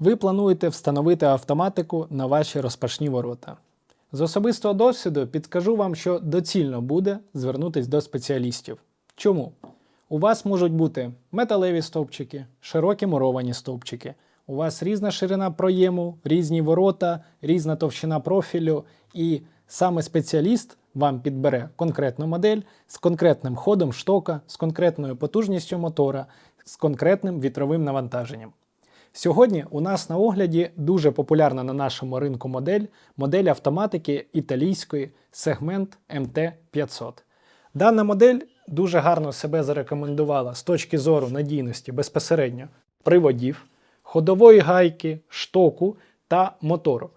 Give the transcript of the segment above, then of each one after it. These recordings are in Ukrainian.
Ви плануєте встановити автоматику на ваші розпашні ворота. З особистого досвіду підскажу вам, що доцільно буде звернутися до спеціалістів. Чому? У вас можуть бути металеві стовпчики, широкі муровані стовпчики. У вас різна ширина проєму, різні ворота, різна товщина профілю, і саме спеціаліст вам підбере конкретну модель з конкретним ходом штока, з конкретною потужністю мотора, з конкретним вітровим навантаженням. Сьогодні у нас на огляді дуже популярна на нашому ринку модель, модель автоматики італійської сегмент MT500. Дана модель дуже гарно себе зарекомендувала з точки зору надійності безпосередньо приводів, ходової гайки, штоку та мотору,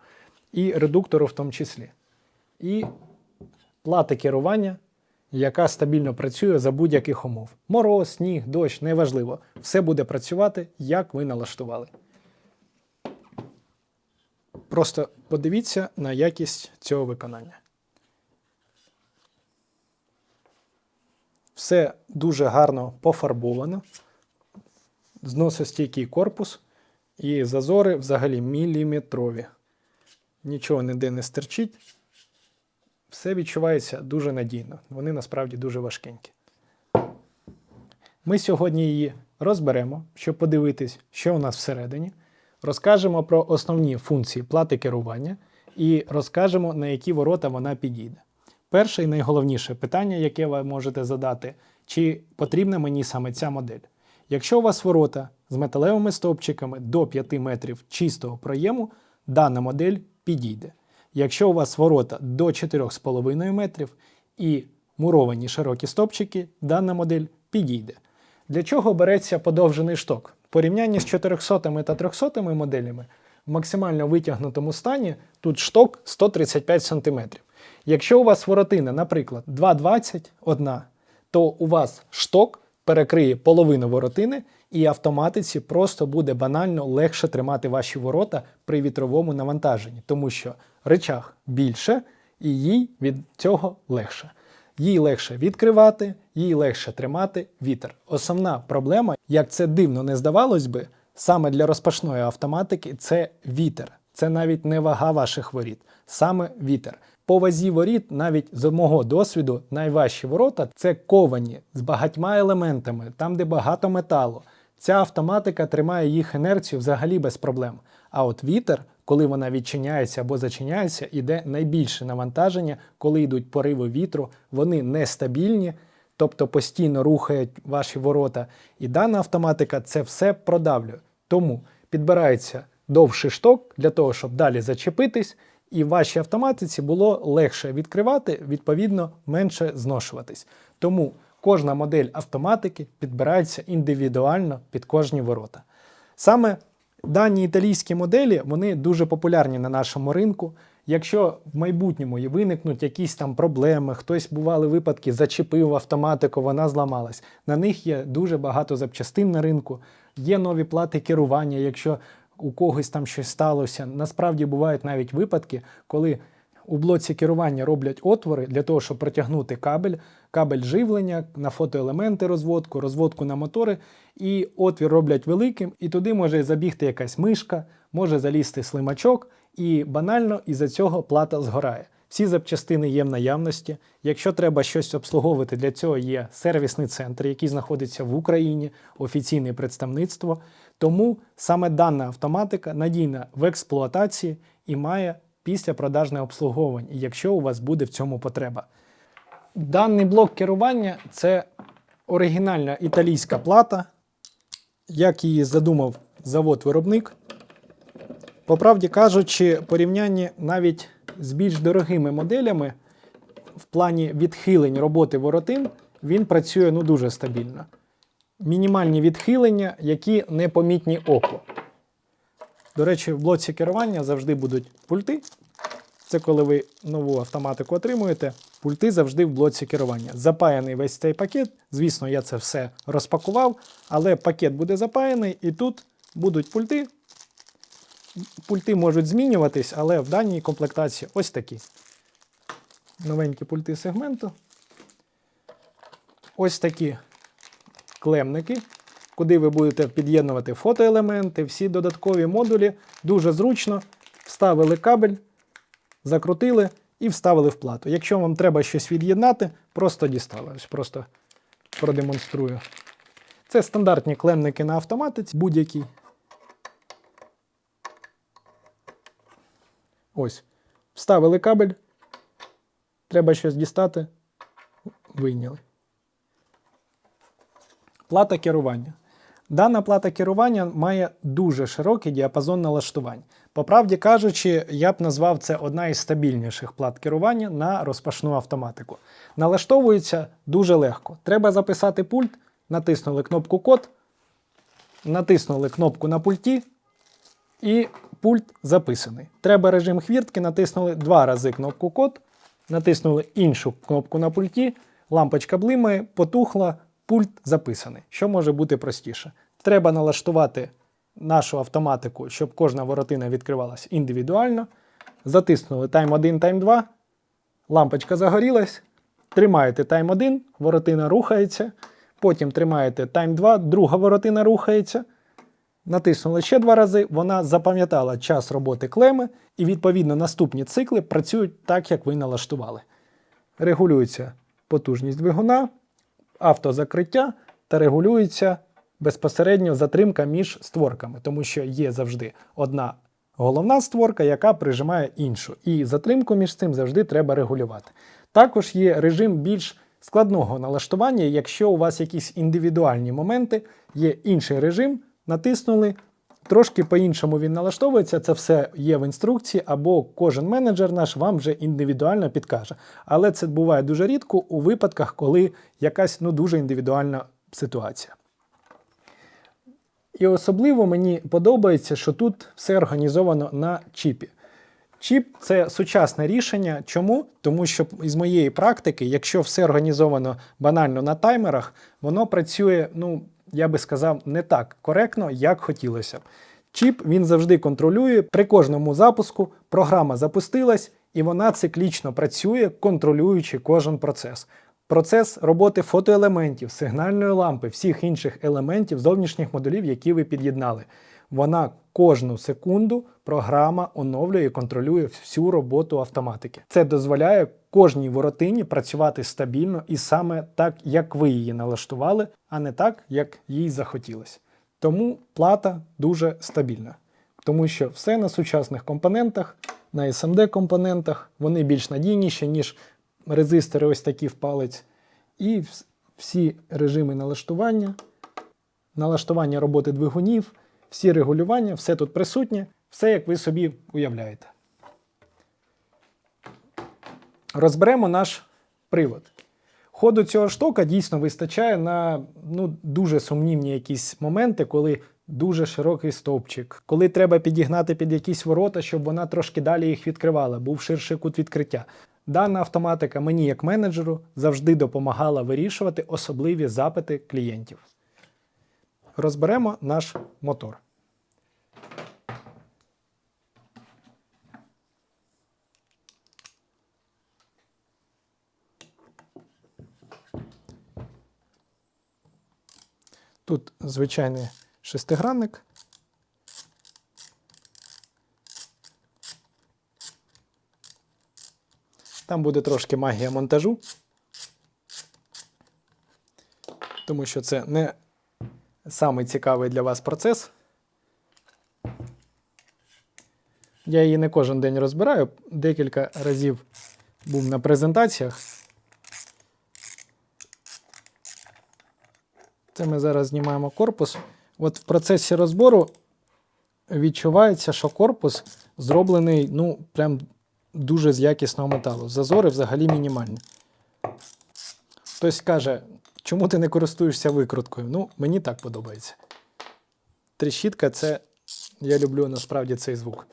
і редуктору в тому числі. І плати керування, яка стабільно працює за будь-яких умов. Мороз, сніг, дощ, неважливо. Все буде працювати, як ви налаштували. Просто подивіться на якість цього виконання. Все дуже гарно пофарбовано. Зносостійкий корпус і зазори взагалі міліметрові. Нічого ніде не стерчить. Все відчувається дуже надійно. Вони насправді дуже важкенькі. Ми сьогодні її розберемо, щоб подивитись, що у нас всередині. Розкажемо про основні функції плати керування і розкажемо, на які ворота вона підійде. Перше і найголовніше питання, яке ви можете задати, чи потрібна мені саме ця модель. Якщо у вас ворота з металевими стовпчиками до 5 метрів чистого проєму, дана модель підійде. Якщо у вас ворота до 4,5 метрів і муровані широкі стовпчики, дана модель підійде. Для чого береться подовжений шток? В порівнянні з 400 та 300 моделями в максимально витягнутому стані тут шток 135 см. Якщо у вас воротина, наприклад, 2,20 одна, то у вас шток перекриє половину воротини, і автоматиці просто буде банально легше тримати ваші ворота при вітровому навантаженні, тому що речах більше і їй від цього легше. Їй легше відкривати, їй легше тримати вітер. Основна проблема, як це дивно не здавалось би, саме для розпашної автоматики це вітер. Це навіть не вага ваших воріт, саме вітер. По вазі воріт, навіть з мого досвіду, найважчі ворота це ковані з багатьма елементами, там, де багато металу. Ця автоматика тримає їх інерцію взагалі без проблем. А от вітер, коли вона відчиняється або зачиняється, іде найбільше навантаження, коли йдуть пориви вітру, вони нестабільні, тобто постійно рухають ваші ворота. І дана автоматика це все продавлює. Тому підбирається довший шток для того, щоб далі зачепитись, і вашій автоматиці було легше відкривати, відповідно, менше зношуватись. Тому кожна модель автоматики підбирається індивідуально під кожні ворота. Саме дані італійські моделі вони дуже популярні на нашому ринку. Якщо в майбутньому і виникнуть якісь там проблеми, хтось бували випадки, зачепив автоматику, вона зламалась. На них є дуже багато запчастин на ринку, є нові плати керування. Якщо у когось там щось сталося, насправді бувають навіть випадки, коли у блоці керування роблять отвори для того, щоб протягнути кабель, кабель живлення на фотоелементи розводку, розводку на мотори, і отвір роблять великим, і туди може забігти якась мишка, може залізти слимачок, і банально із-за цього плата згорає. Всі запчастини є в наявності. Якщо треба щось обслуговувати, для цього є сервісний центр, який знаходиться в Україні, офіційне представництво. Тому саме дана автоматика надійна в експлуатації і має післяпродажне обслуговування, якщо у вас буде в цьому потреба. Даний блок керування це оригінальна італійська плата, як її задумав завод-виробник. По правді кажучи, порівнянні навіть з більш дорогими моделями в плані відхилень роботи воротин він працює ну дуже стабільно. Мінімальні відхилення, які непомітні оку. До речі, в блоці керування завжди будуть пульти. Це коли ви нову автоматику отримуєте, пульти завжди в блоці керування. Запаяний весь цей пакет. Звісно, я це все розпакував, але пакет буде запаяний, і тут будуть пульти. Пульти можуть змінюватись, але в даній комплектації ось такі. Новенькі пульти сегменту. Ось такі клемники. куди ви будете під'єднувати фотоелементи, всі додаткові модулі. Дуже зручно. Вставили кабель, закрутили і вставили в плату. Якщо вам треба щось від'єднати, просто дістали. Ось просто продемонструю. Це стандартні клемники на автоматиці, будь-який. Ось. Вставили кабель. Треба щось дістати. Вийняли. Плата керування. Дана плата керування має дуже широкий діапазон налаштувань. По правді кажучи, я б назвав це одна із стабільніших плат керування на розпашну автоматику. Налаштовується дуже легко. Треба записати пульт, натиснули кнопку код, натиснули кнопку на пульті, і пульт записаний. Треба режим хвіртки, натиснули два рази кнопку код, натиснули іншу кнопку на пульті, лампочка блимає, потухла, пульт записаний. Що може бути простіше? Треба налаштувати нашу автоматику, щоб кожна воротина відкривалась індивідуально. Затиснули Time 1, Time 2, лампочка загорілась. Тримаєте Time 1, воротина рухається. Потім тримаєте Time 2, друга воротина рухається. Натиснули ще два рази, вона запам'ятала час роботи клеми, і відповідно наступні цикли працюють так, як ви налаштували. Регулюється потужність двигуна, автозакриття та регулюється безпосередньо затримка між створками, тому що є завжди одна головна створка, яка прижимає іншу. І затримку між цим завжди треба регулювати. Також є режим більш складного налаштування, якщо у вас якісь індивідуальні моменти, є інший режим, натиснули. Трошки по-іншому він налаштовується, це все є в інструкції, або кожен менеджер наш вам вже індивідуально підкаже. Але це буває дуже рідко у випадках, коли якась ну, дуже індивідуальна ситуація. І особливо мені подобається, що тут все організовано на чіпі. Чіп це сучасне рішення. Чому? Тому що із моєї практики, якщо все організовано банально на таймерах, воно працює, ну, я би сказав, не так коректно, як хотілося б. Чіп він завжди контролює. При кожному запуску програма запустилась і вона циклічно працює, контролюючи кожен процес. Процес роботи фотоелементів, сигнальної лампи, всіх інших елементів зовнішніх модулів, які ви під'єднали. Вона кожну секунду програма оновлює і контролює всю роботу автоматики. Це дозволяє кожній воротині працювати стабільно і саме так, як ви її налаштували, а не так, як їй захотілося. Тому плата дуже стабільна, тому що все на сучасних компонентах, на SMD компонентах, вони більш надійніші, ніж резистори ось такі в палець. І всі режими налаштування, налаштування роботи двигунів, всі регулювання, все тут присутнє, все як ви собі уявляєте. Розберемо наш привод. Ходу цього штока дійсно вистачає на ну, дуже сумнівні якісь моменти, коли дуже широкий стовпчик, коли треба підігнати під якісь ворота, щоб вона трошки далі їх відкривала, був ширший кут відкриття. Дана автоматика мені, як менеджеру, завжди допомагала вирішувати особливі запити клієнтів. Розберемо наш мотор. Тут звичайний шестигранник. Там буде трошки магія монтажу, тому що це не самий цікавий для вас процес. Я її не кожен день розбираю, декілька разів був на презентаціях. Це ми зараз знімаємо корпус. От в процесі розбору відчувається, що корпус зроблений, ну, прям дуже з якісного металу. Зазори взагалі мінімальні. Хтось каже, чому ти не користуєшся викруткою? Ну, мені так подобається. Тріщітка це. Я люблю насправді цей звук.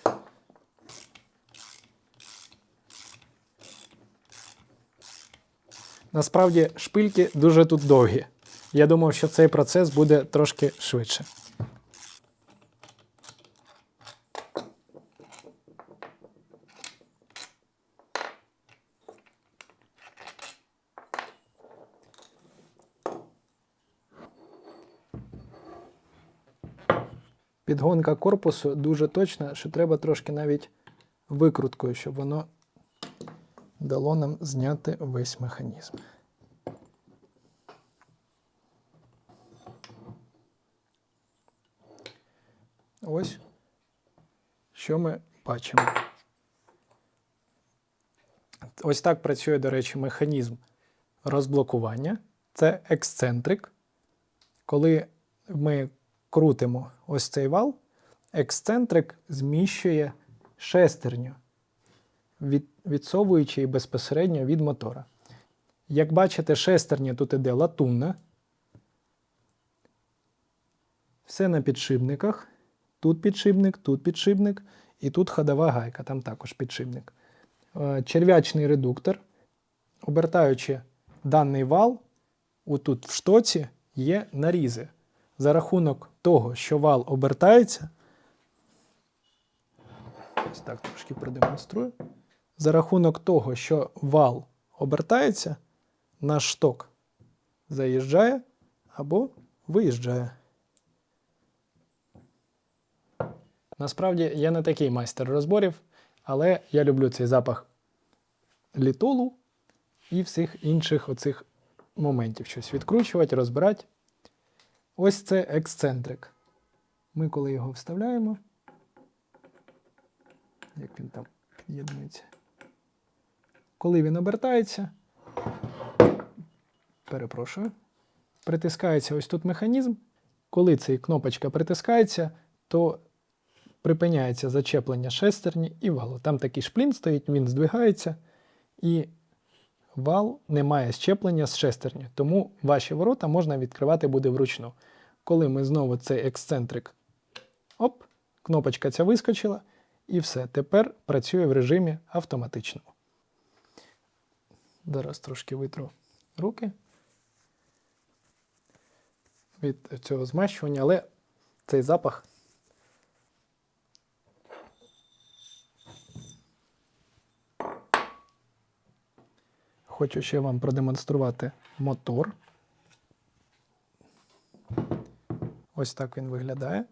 Насправді шпильки дуже тут довгі. Я думав, що цей процес буде трошки швидше. Підгонка корпусу дуже точна, що треба трошки навіть викруткою, щоб воно дало нам зняти весь механізм. Ось що ми бачимо. Ось так працює, до речі, механізм розблокування. Це ексцентрик. Коли ми крутимо ось цей вал, ексцентрик зміщує шестерню, від, відсовуючи її безпосередньо від мотора. Як бачите, шестерня тут іде латунна. Все на підшипниках. Тут підшипник, тут підшипник, і тут ходова гайка, там також підшипник. Е, Черв'ячний редуктор. Обертаючи даний вал, отут в штоці є нарізи. За рахунок того, що вал обертається, ось так трошки продемонструю. За рахунок того, що вал обертається, наш шток заїжджає або виїжджає. Насправді я не такий майстер розборів, але я люблю цей запах літолу і всіх інших оцих моментів. Щось відкручувати, розбирати. Ось це ексцентрик. Ми коли його вставляємо, як він там під'єднується. Коли він обертається, перепрошую, притискається ось тут механізм. Коли ця кнопочка притискається, то припиняється зачеплення шестерні і валу. Там такий шплін стоїть, він здвигається, і вал не має щеплення з шестерні. Тому ваші ворота можна відкривати буде вручну. Коли ми знову цей ексцентрик, оп, кнопочка ця вискочила, і все. Тепер працює в режимі автоматичному. Зараз трошки витру руки від цього змащування, але цей запах Хочу ще вам продемонструвати мотор. Ось так він виглядає.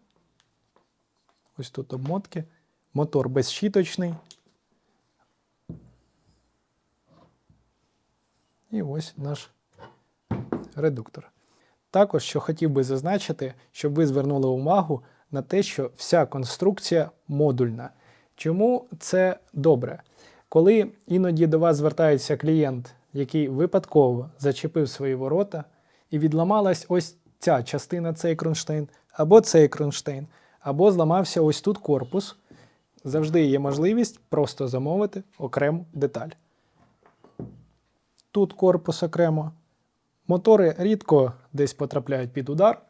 Ось тут обмотки. Мотор безщіточний. І ось наш редуктор. Також, що хотів би зазначити, щоб ви звернули увагу на те, що вся конструкція модульна. Чому це добре? Коли іноді до вас звертається клієнт, який випадково зачепив свої ворота, і відламалась ось ця частина, цей кронштейн, або цей кронштейн, або зламався ось тут корпус, завжди є можливість просто замовити окрему деталь. Тут корпус окремо. Мотори рідко десь потрапляють під удар,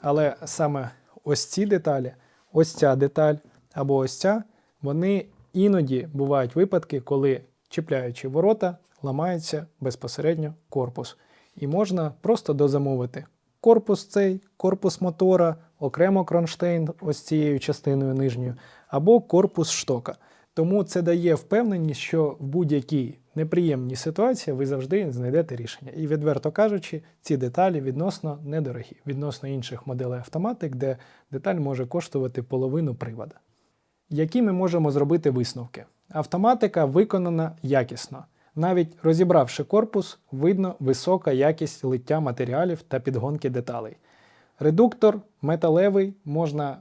але саме ось ці деталі, ось ця деталь або ось ця, вони іноді бувають випадки, коли чіпляючи ворота, ламається безпосередньо корпус. І можна просто дозамовити корпус цей, корпус мотора, окремо кронштейн ось цією частиною нижньою, або корпус штока. Тому це дає впевненість, що в будь-якій неприємній ситуації ви завжди знайдете рішення. І, відверто кажучи, ці деталі відносно недорогі, відносно інших моделей автоматик, де деталь може коштувати половину привода. Які ми можемо зробити висновки? Автоматика виконана якісно. Навіть розібравши корпус, видно висока якість лиття матеріалів та підгонки деталей. Редуктор металевий, можна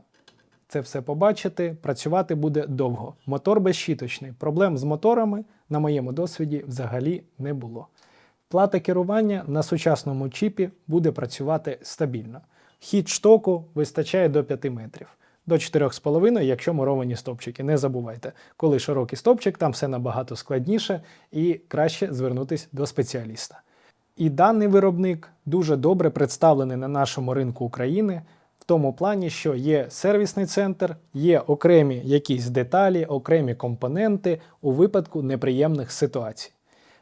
це все побачити, працювати буде довго. Мотор безщіточний. Проблем з моторами, на моєму досвіді, взагалі не було. Плата керування на сучасному чіпі буде працювати стабільно. Хід штоку вистачає до 5 метрів. До 4,5, якщо муровані стопчики. Не забувайте, коли широкий стопчик, там все набагато складніше і краще звернутися до спеціаліста. І даний виробник дуже добре представлений на нашому ринку України в тому плані, що є сервісний центр, є окремі якісь деталі, окремі компоненти у випадку неприємних ситуацій.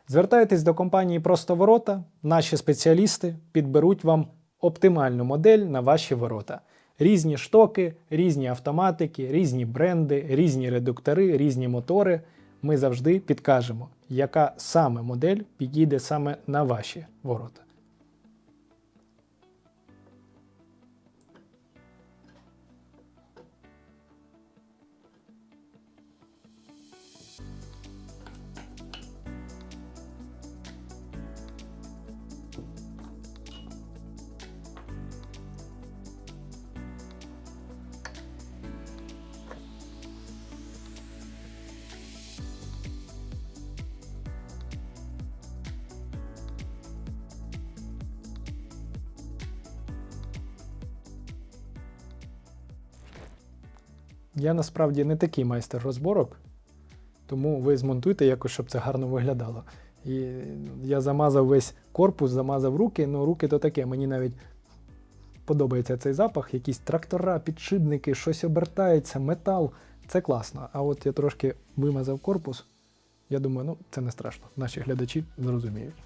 Звертайтесь до компанії Просто Ворота, наші спеціалісти підберуть вам оптимальну модель на ваші ворота. Різні штоки, різні автоматики, різні бренди, різні редуктори, різні мотори. Ми завжди підкажемо, яка саме модель підійде саме на ваші ворота. Я насправді не такий майстер розборок, тому ви змонтуйте якось, щоб це гарно виглядало. І я замазав весь корпус, замазав руки, ну руки то таке, мені навіть подобається цей запах, якісь трактора, підшипники, щось обертається, метал. Це класно. А от я трошки вимазав корпус. Я думаю, ну це не страшно. Наші глядачі зрозуміють.